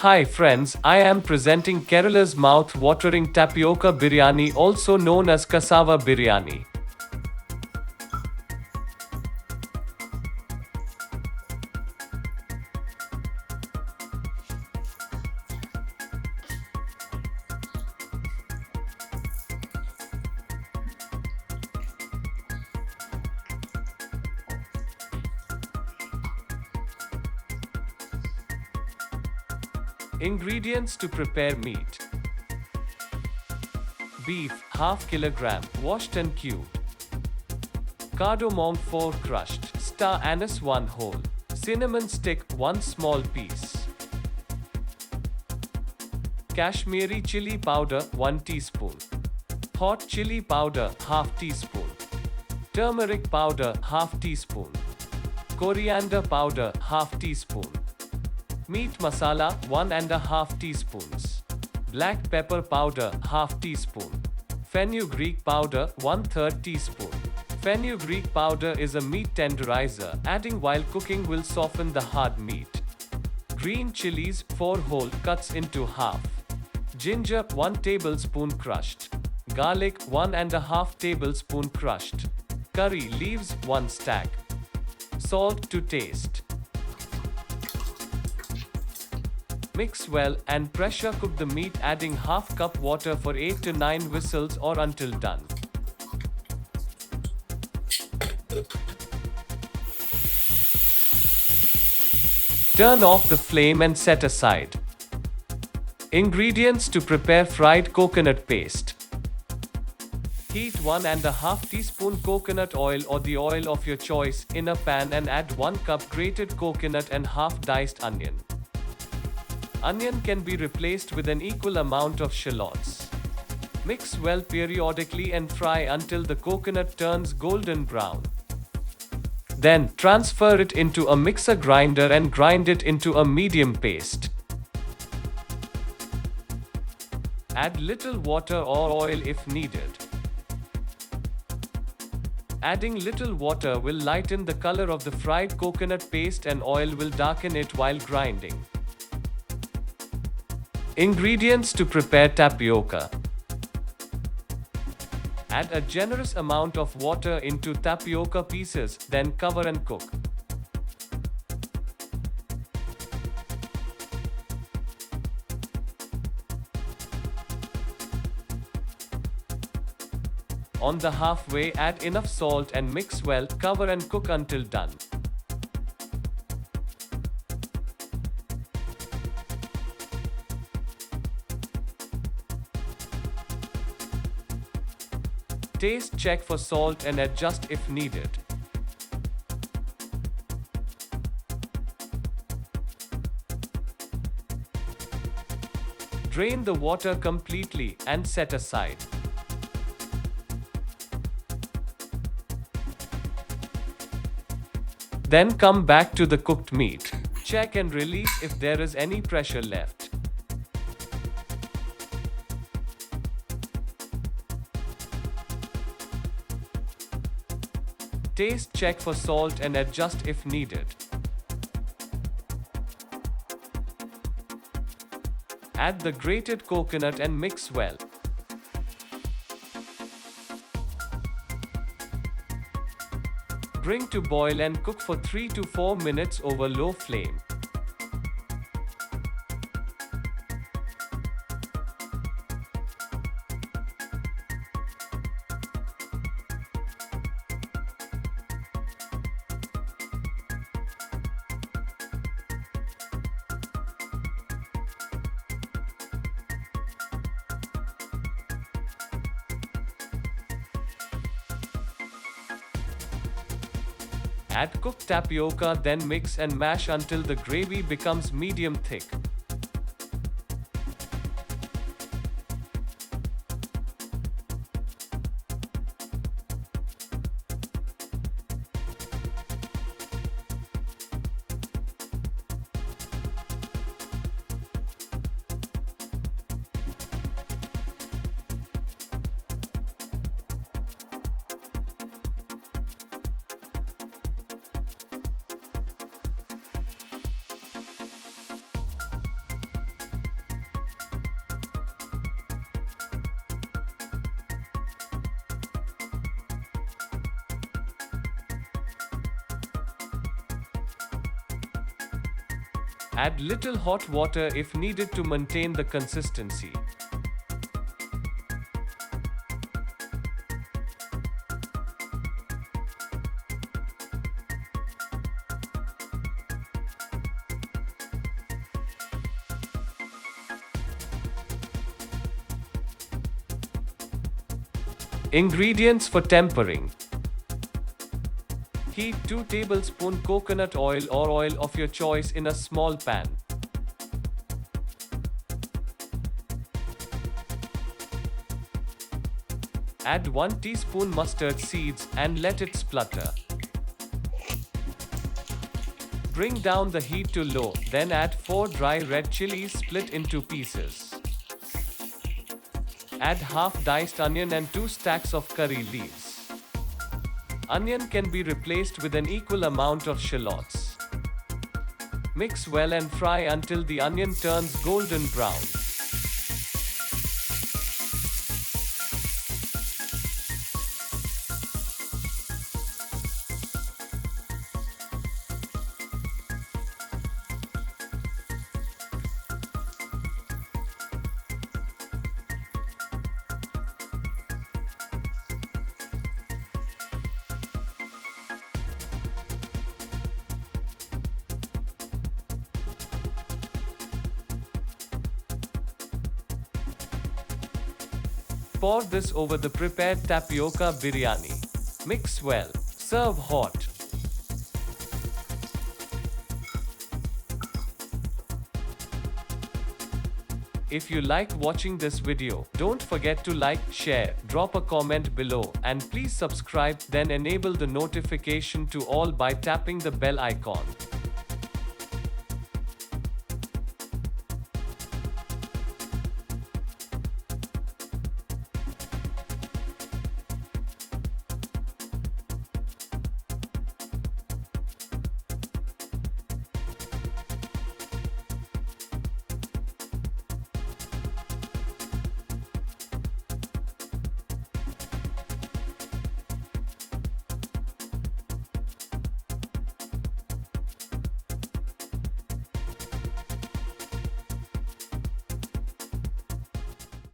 Hi friends, I am presenting Kerala's mouth-watering tapioca biryani also known as cassava biryani. Ingredients to prepare meat. Beef, half kilogram, washed and cubed. Cardamom 4 crushed. Star anise 1 whole. Cinnamon stick 1 small piece. Kashmiri chili powder 1 teaspoon. Hot chili powder half teaspoon. Turmeric powder half teaspoon. Coriander powder half teaspoon. Meat masala 1 and a half teaspoons. Black pepper powder half teaspoon. Fenugreek powder 1 3rd teaspoon. Fenugreek powder is a meat tenderizer. Adding while cooking will soften the hard meat. Green chilies 4 whole cuts into half. Ginger 1 tablespoon crushed. Garlic 1 and a half tablespoon crushed. Curry leaves 1 stack. Salt to taste. Mix well and pressure cook the meat adding half cup water for 8 to 9 whistles or until done. Turn off the flame and set aside. Ingredients to prepare fried coconut paste. Heat 1 and a half teaspoon coconut oil or the oil of your choice in a pan and add 1 cup grated coconut and half diced onion. Onion can be replaced with an equal amount of shallots. Mix well periodically and fry until the coconut turns golden brown. Then transfer it into a mixer grinder and grind it into a medium paste. Add little water or oil if needed. Adding little water will lighten the color of the fried coconut paste and oil will darken it while grinding. Ingredients to prepare tapioca. Add a generous amount of water into tapioca pieces, then cover and cook. On the halfway add enough salt and mix well, cover and cook until done. Taste check for salt and adjust if needed. Drain the water completely and set aside. Then come back to the cooked meat. Check and release if there is any pressure left. Taste check for salt and adjust if needed. Add the grated coconut and mix well. Bring to boil and cook for 3 to 4 minutes over low flame. Add cooked tapioca then mix and mash until the gravy becomes medium thick. Add little hot water if needed to maintain the consistency. Ingredients for tempering. Heat 2 tablespoon coconut oil or oil of your choice in a small pan. Add 1 teaspoon mustard seeds and let it splutter. Bring down the heat to low, then add 4 dry red chilies split into pieces. Add half diced onion and 2 stacks of curry leaves. Onion can be replaced with an equal amount of shallots. Mix well and fry until the onion turns golden brown. Pour this over the prepared tapioca biryani. Mix well. Serve hot. If you liked watching this video, don't forget to like, share, drop a comment below, and please subscribe, then enable the notification to all by tapping the bell icon.